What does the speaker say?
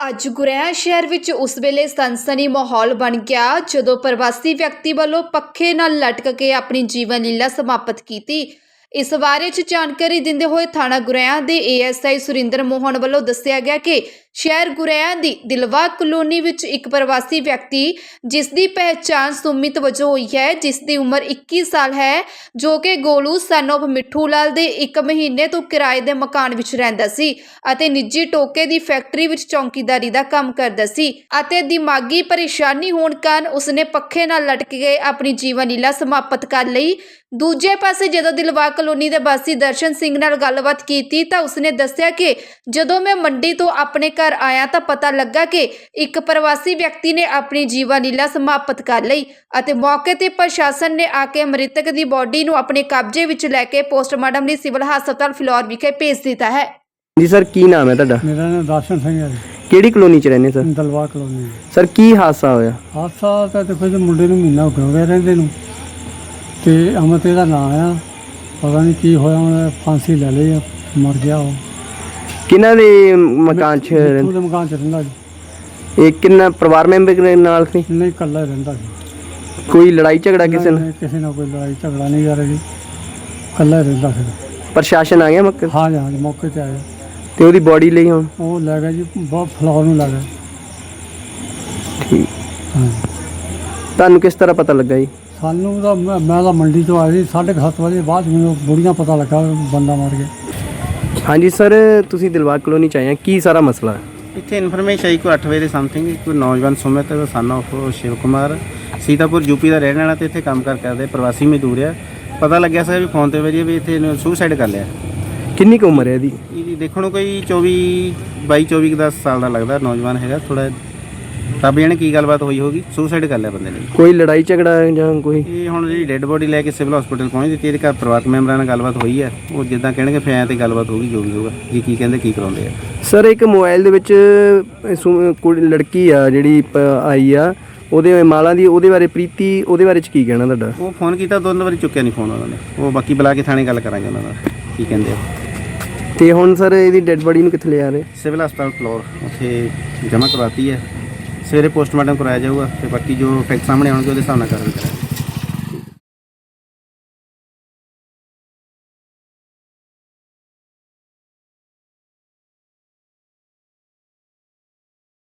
ਅੱਜ ਗੁਰੇਆ ਸ਼ਹਿਰ ਵਿੱਚ ਉਸ ਵੇਲੇ ਸਨਸਨੀ ਮਾਹੌਲ ਬਣ ਗਿਆ, ਜਦੋਂ ਪ੍ਰਵਾਸੀ ਵਿਅਕਤੀ ਵੱਲੋਂ ਪੱਖੇ ਨਾਲ ਲਟਕ ਕੇ ਆਪਣੀ ਜੀਵਨ ਲੀਲਾ ਸਮਾਪਤ ਕੀਤੀ। ਇਸ ਬਾਰੇ ਚ ਜਾਣਕਾਰੀ ਦਿੰਦੇ ਹੋਏ ਥਾਣਾ ਗੁਰੇਆ ਦੇ ਏਐਸਆਈ ਸੁਰਿੰਦਰ ਮੋਹਨ ਵੱਲੋਂ ਦੱਸਿਆ ਗਿਆ ਕਿ ਸ਼ਹਿਰ ਗੁਰੇਆ ਦੀ ਦਿਲਵਾ ਕਲੋਨੀ ਵਿੱਚ ਇੱਕ ਪ੍ਰਵਾਸੀ ਵਿਅਕਤੀ ਜਿਸ ਦੀ ਪਹਿਚਾਣ ਸੁਮਿਤ ਵਜੋਂ ਹੋਈ ਹੈ ਜਿਸ ਦੀ ਉਮਰ 21 ਸਾਲ ਹੈ, ਜੋ ਕਿ ਗੋਲੂ ਸਨ of ਮਿੱਠੂ ਲਾਲ ਦੇ ਇੱਕ ਮਹੀਨੇ ਤੋਂ ਕਿਰਾਏ ਦੇ ਮਕਾਨ ਵਿੱਚ ਰਹਿੰਦਾ ਸੀ ਅਤੇ ਨਿੱਜੀ ਟੋਕੇ ਦੀ ਫੈਕਟਰੀ ਵਿੱਚ ਚੌਕੀਦਾਰੀ ਦਾ ਕੰਮ ਕਰਦਾ ਸੀ ਅਤੇ ਦਿਮਾਗੀ ਪਰੇਸ਼ਾਨੀ ਹੋਣ ਕਾਰਨ ਉਸਨੇ ਪੱਖੇ ਨਾਲ ਲਟਕ ਕੇ ਆਪਣੀ ਜੀਵਨ ਲੀਲਾ ਸਮਾਪਤ ਕਰ ਲਈ। ਦੂਜੇ ਪਾਸੇ ਜਦੋਂ ਦਿਲਵਾ ਕਲੋਨੀ ਦੇ ਵਾਸੀ ਦਰਸ਼ਨ ਸਿੰਘ ਨਾਲ ਗੱਲਬਾਤ ਕੀਤੀ ਤਾਂ ਉਸਨੇ ਦੱਸਿਆ ਕਿ ਜਦੋਂ ਮੈਂ ਮੰਡੀ ਤੋਂ ਆਪਣੇ ਘਰ ਆਇਆ ਤਾਂ ਪਤਾ ਲੱਗਾ ਕਿ ਇੱਕ ਪ੍ਰਵਾਸੀ ਵਿਅਕਤੀ ਨੇ ਆਪਣੀ ਜੀਵਨ ਲੀਲਾ ਸਮਾਪਤ ਕਰ ਲਈ ਅਤੇ ਮੌਕੇ ਤੇ ਪ੍ਰਸ਼ਾਸਨ ਨੇ ਆ ਕੇ ਮ੍ਰਿਤਕ ਦੀ ਬੋਡੀ ਨੂੰ ਆਪਣੇ ਕਬਜ਼ੇ ਵਿੱਚ ਲੈ ਕੇ ਪੋਸਟਮਾਰਟਮ ਲਈ ਸਿਵਲ ਹਸਪਤਾਲ ਫਿਲੌਰ ਵਿਖੇ ਭੇਜ ਦਿੱਤਾ ਹੈ। ਜੀ ਸਰ ਕੀ ਨਾਮ ਹੈ ਤੁਹਾਡਾ? ਮੇਰਾ ਨਾਮ ਦਰਸ਼ਨ ਸਿੰਘ ਹੈ ਜੀ, ਕਿਹੜੀ ਕਲੋਨੀ ਚ ਰਹਿੰਦੇ ਸਰ? ਦਲਵਾ ਕਲੋਨੀ ਸਰ ਕੀ ਹਾਦਸਾ ਹੋਇਆ? ਹਾਦਸਾ ਤਾਂ ਦੇਖੋ ਜੀ ਮੁੰਡੇ ਨੂੰ ਮਹੀਨਾ ਹੋ ਗਿਆ ਰਹਿੰਦੇ ਨੂੰ। ਤੇ ਅਮਤ ਇਹਦਾ ਨਾਂ ਆ। ਪਤਾ ਨਹੀਂ ਕੀ ਹੋਇਆ ਹੁਣ ਫਾਂਸੀ ਲੈ ਲਈ ਆ, ਮਰ ਗਿਆ ਉਹ। ਕਿਹਨਾਂ ਦੇ ਮਕਾਨ ਚ ਰਹਿੰਦੇ? ਉਹਦੇ ਮਕਾਨ ਚ ਰਹਿੰਦਾ ਜੀ। ਇਹ ਕਿੰਨਾ ਪਰਿਵਾਰ ਮੈਂਬਰ ਦੇ ਨਾਲ ਸੀ? ਨਹੀਂ ਇਕੱਲਾ ਹੀ ਰਹਿੰਦਾ ਸੀ ਕੋਈ ਲੜਾਈ ਝਗੜਾ ਕਿਸੇ ਨਾਲ? ਨਹੀਂ, ਕਿਸੇ ਨਾਲ ਕੋਈ ਲੜਾਈ ਝਗੜਾ ਨਹੀਂ ਕਰ ਰਹੀ ਇਕੱਲਾ ਹੀ ਰਹਿੰਦਾ ਸੀ। ਪ੍ਰਸ਼ਾਸਨ ਆ ਗਿਆ ਮੌਕੇ? ਹਾਂ ਜੀ ਹਾਂ ਜੀ, ਮੌਕੇ ਤੇ ਆਇਆ। ਤੇ ਉਹਦੀ ਬੋਡੀ ਲਈ ਹੁਣ? ਉਹ ਲੈ ਗਿਆ ਜੀ ਬਹੁਤ ਫਲੋਰ ਨੂੰ ਲੈ ਗਿਆ। ਠੀਕ। ਹਾਂ ਤੁਹਾਨੂੰ ਕਿਸ ਤਰ੍ਹਾਂ ਪਤਾ ਲੱਗਾ ਜੀ? ਸਾਨੂੰ ਤਾਂ ਮੈਂ ਮੈਂ ਤਾਂ ਮੰਡੀ ਤੋਂ ਆਇਆ ਸੀ 7:30 ਵਜੇ ਬਾਅਦ ਮੈਨੂੰ ਬੁੜੀਆਂ ਪਤਾ ਲੱਗਾ ਬੰਦਾ ਮਰ ਗਿਆ। ਹਾਂਜੀ ਸਰ ਤੁਸੀਂ ਦਿਲਬਾਗ ਕਲੋਨੀ ਚ ਆਏ ਆ। ਕੀ ਸਾਰਾ ਮਸਲਾ ਹੈ? ਇੱਥੇ ਇਨਫੋਰਮੇਸ਼ਨ ਆਈ ਕੋਈ 8 ਵਜੇ ਦੇ ਸਮਥਿੰਗ ਕੋਈ ਨੌਜਵਾਨ Sumit son of Shiv Kumar Sitapur UP ਦਾ ਰਹਿਣ ਵਾਲਾ ਤੇ ਇੱਥੇ ਕੰਮ ਕਾਰ ਕਰਦੇ ਪ੍ਰਵਾਸੀ ਮਜ਼ਦੂਰ ਆ। ਪਤਾ ਲੱਗਿਆ ਸੀ ਵੀ ਫੋਨ ਤੇ ਵਜੇ ਵੀ ਇੱਥੇ ਸੁਸਾਈਡ ਕਰ ਲਿਆ। ਕਿੰਨੀ ਕੁ ਉਮਰ ਹੈ ਇਹਦੀ? ਇਹਦੀ ਦੇਖਣ ਨੂੰ ਕੋਈ 24 22 24 ਦਾ ਸਾਲ ਦਾ ਲੱਗਦਾ ਨੌਜਵਾਨ ਹੈਗਾ ਥੋੜਾ ਰੱਬ ਜਾਣੇ ਕੀ ਗੱਲਬਾਤ ਹੋਈ ਹੋਗੀ ਸੁਸਾਈਡ ਕਰ ਲਿਆ ਬੰਦੇ ਨੇ। ਕੋਈ ਲੜਾਈ ਝਗੜਾ ਜਾਂ ਕੋਈ? ਇਹ ਹੁਣ ਜਿਹੜੀ ਡੈੱਡ ਬੋਡੀ ਲੈ ਕੇ ਸਿਵਲ ਹਸਪੀਟਲ ਪਹੁੰਚ ਦਿੱਤੀ ਇਹਦੇ ਘਰ ਪਰਿਵਾਰਕ ਮੈਂਬਰਾਂ ਨਾਲ ਗੱਲਬਾਤ ਹੋਈ ਹੈ। ਉਹ ਜਿੱਦਾਂ ਕਹਿਣਗੇ ਫਿਰ ਐਂ ਤੇ ਗੱਲਬਾਤ ਹੋਊਗੀ ਜੋ ਵੀ ਹੋਊਗਾ। ਜੀ ਕੀ ਕਹਿੰਦੇ ਕੀ ਕਰਾਉਂਦੇ ਆ? ਸਰ ਇੱਕ ਮੋਬਾਈਲ ਦੇ ਵਿੱਚ ਸੁ- ਕੁੜੀ ਲੜਕੀ ਆ ਜਿਹੜੀ ਪ- ਆਈ ਆ ਉਹਦੇ ਮਾਲਾ ਦੀ ਉਹਦੇ ਬਾਰੇ ਪ੍ਰੀਤੀ ਉਹਦੇ ਬਾਰੇ ਚ ਕੀ ਕਹਿਣਾ ਤੁਹਾਡਾ? ਉਹ ਫੋਨ ਕੀਤਾ ਦੋ ਤਿੰਨ ਵਾਰੀ ਚੁੱਕਿਆ ਨਹੀਂ ਫੋਨ ਉਹਨਾਂ ਨੇ। ਉਹ ਬਾਕੀ ਬੁਲਾ ਕੇ ਥਾਣੇ ਗੱਲ ਕਰਾਂਗੇ ਉਹਨਾਂ ਨਾਲ ਕੀ ਕਹਿੰਦੇ ਆ। ਤੇ ਹੁਣ ਸਰ ਇਹਦੀ ਡੈੱਡ ਬੋਡੀ ਨੂੰ ਕਿੱਥੇ ਲਿਆ ਰਹੇ? ਸਿਵਲ ਹਸਪਤਾਲ ਫਲੋਰ ਉੱਥੇ ਜਮ੍ਹਾਂ ਕਰਵਾਤੀ ਹੈ। ਸਵੇਰੇ ਪੋਸਟਮਾਰਟਮ ਕਰਾਇਆ ਜਾਊਗਾ ਤੇ ਬਾਕੀ ਜੋ ਫੈਕਟ ਸਾਹਮਣੇ ਆਉਣਗੇ ਉਹਦੇ ਹਿਸਾਬ ਨਾਲ ਕਾਰਵਾਈ ਕਰਾਂਗੇ।